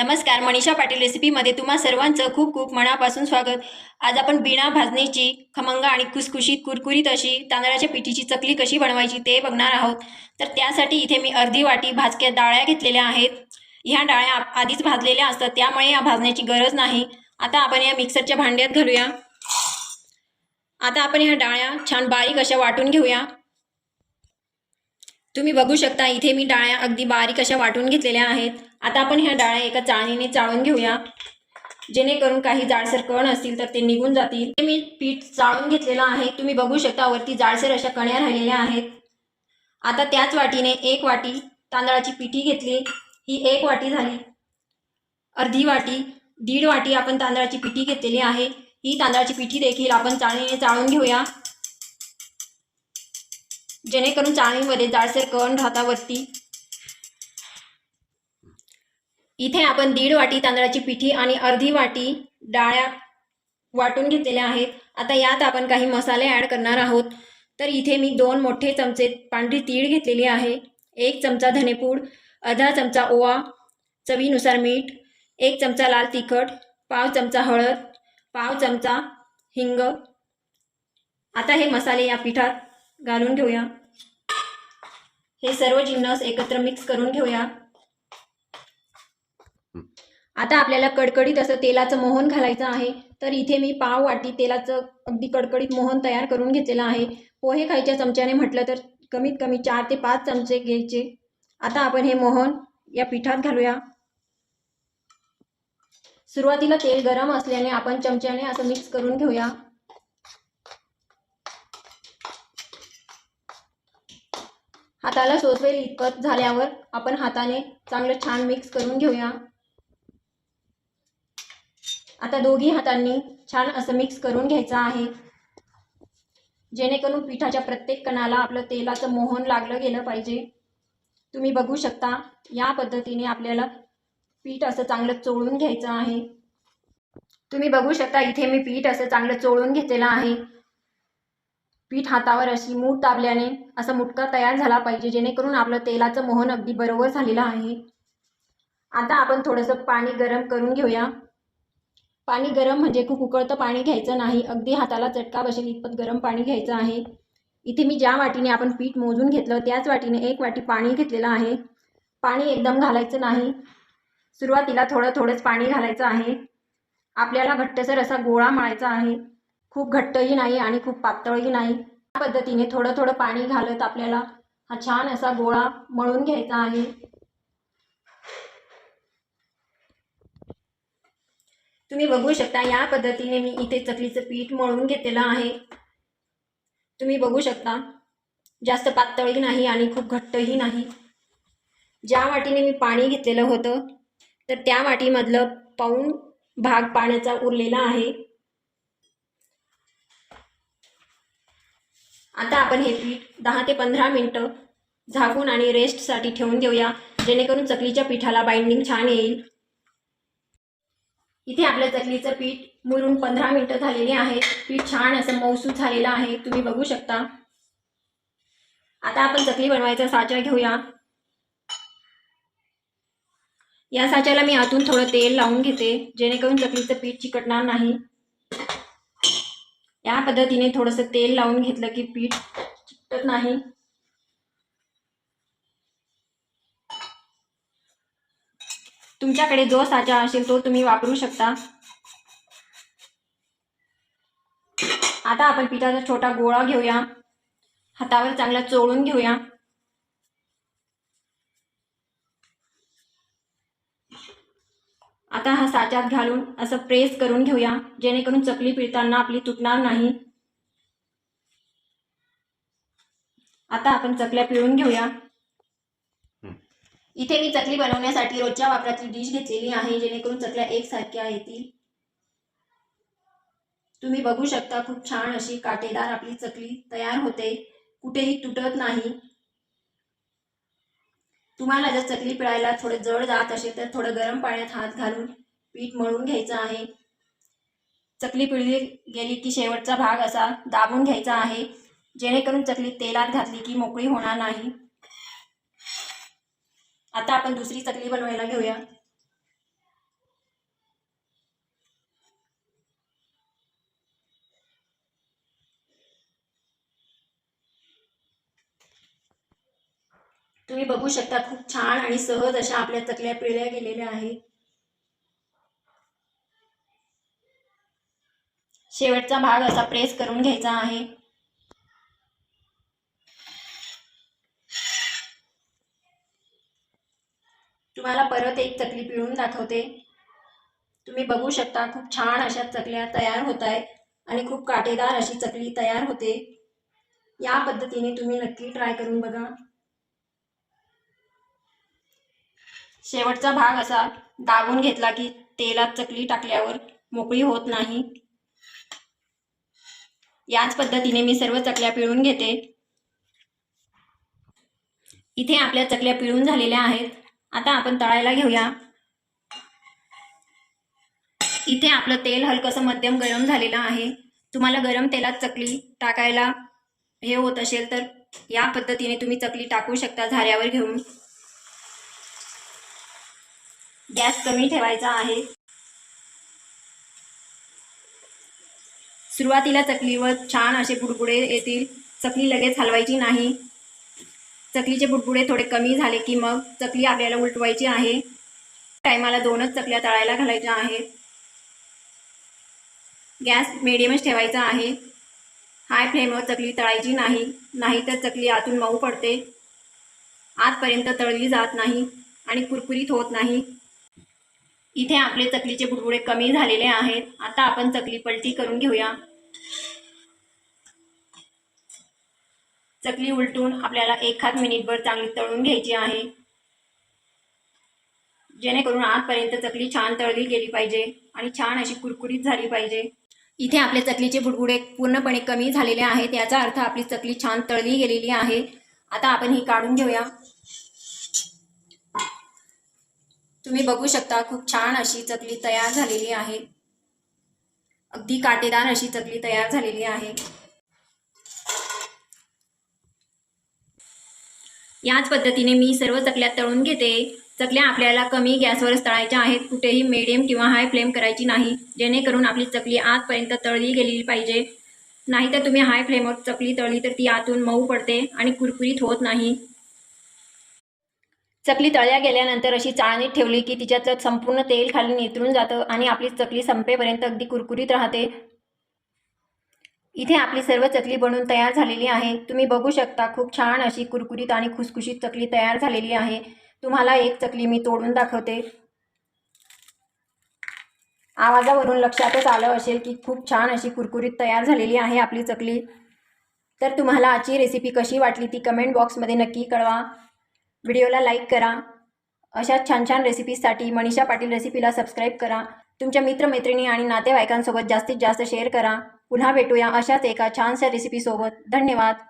नमस्कार मनीषा पाटील रेसिपीमध्ये तुम्हा सर्वांचं खूप खूप मनापासून स्वागत. आज आपण बिना भाजणीची खमंग आणि खुसखुशीत कुरकुरीत अशी तांदळाच्या पिठीची चकली कशी बनवायची ते बघणार आहोत. तर त्यासाठी इथे मी अर्धी वाटी भाजक्या डाळ्या घेतलेल्या आहेत. ह्या डाळ्या आधीच भाजलेल्या असतात त्यामुळे या भाजण्याची गरज नाही. आता आपण या मिक्सरच्या भांड्यात घालूया. आता आपण ह्या डाळ्या छान बारीक अशा वाटून घेऊया. तुम्ही बघू शकता इथे मी डाळ्या अगदी बारीक अशा वाटून घेतलेल्या आहेत. आता आपण ह्या डाळ्या एका चाळणीने चाळून घेऊया. जेणेकरून काही जाडसर कण असतील तर ते निघून जातील. ते मी पीठ चाळून घेतलेलं आहे. तुम्ही बघू शकता वरती जाडसर अशा कण्या राहिलेल्या आहेत. आता त्याच वाटीने एक वाटी तांदळाची पिठी घेतली. ही एक वाटी झाली. अर्धी वाटी दीड वाटी आपण तांदळाची पिठी घेतलेली आहे. ही तांदळाची पिठी देखील आपण चाळणीने चाळून घेऊया. जेणेकरून चाळणीमध्ये जाडसर कण राहता वरती. इथे आपण दीड वाटी तांदळाची पिठी आणि अर्धी वाटी डाळ्या वाटून घेतलेल्या आहेत. आता यात आपण काही मसाले ॲड करणार आहोत. तर इथे मी दोन मोठे चमचे पांढरी तीळ घेतलेली आहे. एक चमचा धनेपूड अर्धा चमचा ओवा चवीनुसार मीठ एक चमचा लाल तिखट पाव चमचा हळद पाव चमचा हिंग. आता हे मसाले या पिठात घालून घेऊया. हे सर्व जिन्नस एकत्र मिक्स करून घेऊया. आता आपल्याला कडकडीत असं तेलाचं मोहन घालायचं आहे तर इथे मी पाव वाटी तेलाचं अगदी कडकडीत मोहन तयार करून घेतलेलं आहे. पोहे खायच्या चमच्याने म्हटलं तर कमीत कमी चार ते पाच चमचे घ्यायचे. आता आपण हे मोहन या पिठात घालूया. सुरुवातीला तेल गरम असल्याने आपण चमच्याने असं मिक्स करून घेऊया. हाताला सोसवेल इतपत झाल्यावर आपण हाताने चांगलं छान मिक्स करून घेऊया. आता दोघी हातांनी छान असं मिक्स करून घ्यायचं आहे. जेणेकरून पिठाच्या प्रत्येक कणाला आपलं तेलाचं मोहन लागलं गेलं पाहिजे. तुम्ही बघू शकता या पद्धतीने आपल्याला पीठ असं चांगलं चोळून घ्यायचं आहे. तुम्ही बघू शकता इथे मी पीठ असं चांगलं चोळून घेतलेलं आहे. पीठ हातावर अशी मूठ दाबल्याने असा मुटका तयार झाला पाहिजे जेणेकरून आपलं तेलाचं मोहन अगदी बरोबर झालेलं आहे. आता आपण थोडंसं पाणी गरम करून घेऊया. पाणी गरम म्हणजे खूप उकळतं पाणी घ्यायचं नाही. अगदी हाताला चटका बसेल इतपत गरम पाणी घ्यायचं आहे. इथे मी ज्या वाटीने आपण पीठ मोजून घेतलं त्याच वाटीने एक वाटी पाणी घेतलेलं आहे. पाणी एकदम घालायचं नाही. सुरुवातीला थोडं थोडंच पाणी घालायचं आहे. आपल्याला घट्टसर असा गोळा मळायचा आहे. खूप घट्टही नाही आणि खूप पातळही नाही. या पद्धतीने थोडं थोडं पाणी घालत आपल्याला हा छान असा गोळा मळून घ्यायचा आहे. तुम्ही बघू शकता या पद्धतीने मी इथे चकलीचं पीठ मळून घेतलेलं आहे. तुम्ही बघू शकता जास्त पातळही नाही आणि खूप घट्टही नाही. ज्या वाटीने मी पाणी घेतलेलं होतं तर त्या वाटीमधलं पाऊण भाग पाण्याचा उरलेला आहे. आता आपण हे पीठ दहा ते पंधरा मिनटं झाकून आणि रेस्टसाठी ठेवून देऊया जेणेकरून चकलीच्या पिठाला बाइंडिंग छान येईल. इथे आपल्या चकलीचं पीठ मुरून पंधरा मिनटं झालेली आहेत पीठ छान असं मौसू झालेलं आहे. तुम्ही बघू शकता. आता आपण चकली बनवायचा साचा घेऊया. या साच्याला मी आतून थोडं तेल लावून घेते. जेणेकरून चकलीचं पीठ चिकटणार नाही. या पद्धतीने थोडंसं तेल लावून घेतलं की पीठ चिकटत नाही. तुमच्याकडे जो साचा असेल तो तुम्ही वापरू शकता. आता आपण पिठाचा छोटा गोळा घेऊया. हातावर चांगला चोळून घेऊया. आता हा साच्यात घालून असं प्रेस करून घेऊया. जेणेकरून चकली पिळताना आपली तुटणार नाही. आता आपण चकल्या पिळून घेऊया. इथे मी चकली बनवण्यासाठी रोजच्या वापरातली डिश घेतलेली आहे जेणेकरून चकल्या एकसारख्या येतील. तुम्ही बघू शकता खूप छान अशी काटेदार आपली चकली तयार होते. कुठेही तुटत नाही. तुम्हाला जर चकली पिळायला थोडं जड जात असेल तर थोडं गरम पाण्यात हात घालून पीठ मळून घ्यायचं आहे. चकली पिळली गेली की शेवटचा भाग असा दाबून घ्यायचा आहे जेणेकरून चकली तेलात घातली की मोकळी होणार नाही. आता आपण दुसरी चकली बनवायला घेऊया. तुम्ही बघू शकता खूप छान आणि सहज अशा आपल्या चकल्या पिळल्या गेलेल्या आहेत. शेवटचा भाग असा प्रेस करून घ्यायचा आहे. तुम्हाला परत एक चकली पिळून दाखवते. तुम्ही बघू शकता खूप छान अशा चकल्या तयार होत आहेत आणि खूप काटेदार अशी चकली तयार होते. या पद्धतीने तुम्ही नक्की ट्राय करून बघा. शेवटचा भाग असा दाबून घेतला की तेलात चकली टाकल्यावर मोकळी होत नाही. याच पद्धतीने मी सर्व चकल्या पिळून घेते. इथे आपल्या चकल्या पिळून झालेल्या आहेत. आता आपण तळायला घेऊया. इथे आपलं तेल हलकंसं मध्यम गरम झालेलं आहे. तुम्हाला गरम तेलात चकली टाकायला हे होत असेल तर या पद्धतीने तुम्ही चकली टाकू शकता झाऱ्यावर घेऊन. गॅस कमी ठेवायचा आहे. सुरुवातीला चकलीवर छान असे बुडबुडे येतील. चकली लगेच हलवायची नाही. चकलीचे बुडबुडे थोडे कमी झाले की मग चकली आपल्याला उलटवायची आहे. टायमाला दोनच चकल्या तळायला घालायच्या आहेत. गॅस मिडियमच ठेवायचा आहे. हाय फ्लेमवर चकली तळायची नाही नाहीतर चकली आतून मऊ पडते. आतपर्यंत तळली जात नाही आणि कुरकुरीत होत नाही. इथे आपले चकलीचे बुडबुडे कमी झालेले आहेत. आता आपण चकली पलटी करून घेऊया. चकली उलटून आपल्याला एखाद मिनिटभर चांगली तळून घ्यायची आहे. जेणेकरून आजपर्यंत चकली छान तळली गेली पाहिजे आणि छान अशी कुरकुरीत झाली पाहिजे. इथे आपले चकलीचे बुडबुडे पूर्णपणे कमी झालेले आहेत. याचा अर्थ आपली चकली छान तळली गेलेली आहे. आता आपण ही काढून घेऊया. तुम्ही बघू शकता खूप छान अशी चकली तयार झालेली आहे. अगदी काटेदार अशी चकली तयार झालेली आहे. याच पद्धतीने मी सर्व चकल्या तळून घेते. चकल्या आपल्याला कमी गॅसवरच तळायच्या आहेत. कुठेही मिडियम किंवा हाय फ्लेम करायची नाही. जेणेकरून आपली चकली आतपर्यंत तळली गेलेली पाहिजे. नाहीतर तुम्ही हाय फ्लेमवर चकली तळली तर ती आतून मऊ पडते आणि कुरकुरीत होत नाही. चकली तळल्या गेल्यानंतर अशी चाळणीत ठेवली की तिच्यातलं संपूर्ण तेल खाली नितरून जातं आणि आपली चकली संपेपर्यंत अगदी कुरकुरीत राहते. इथे आपली सर्व चकली बनवून तयार झालेली आहे. तुम्ही बघू शकता खूप छान अशी कुरकुरीत आणि खुसखुशीत चकली तयार झालेली आहे. तुम्हाला एक चकली मी तोडून दाखवते. आवाजावरून लक्षातच आलं असेल की खूप छान अशी कुरकुरीत तयार झालेली आहे आपली चकली. तर तुम्हाला आजची रेसिपी कशी वाटली ती कमेंट बॉक्समध्ये नक्की कळवा. व्हिडिओला लाईक करा. अशा छान छान रेसिपीजसाठी मनीषा पाटील रेसिपीला सबस्क्राईब करा. तुमच्या मित्रमैत्रिणी आणि नातेवाईकांसोबत जास्तीत जास्त शेअर करा. पुन्हा भेटूया अशाच एका छानशा रेसिपीसोबत धन्यवाद.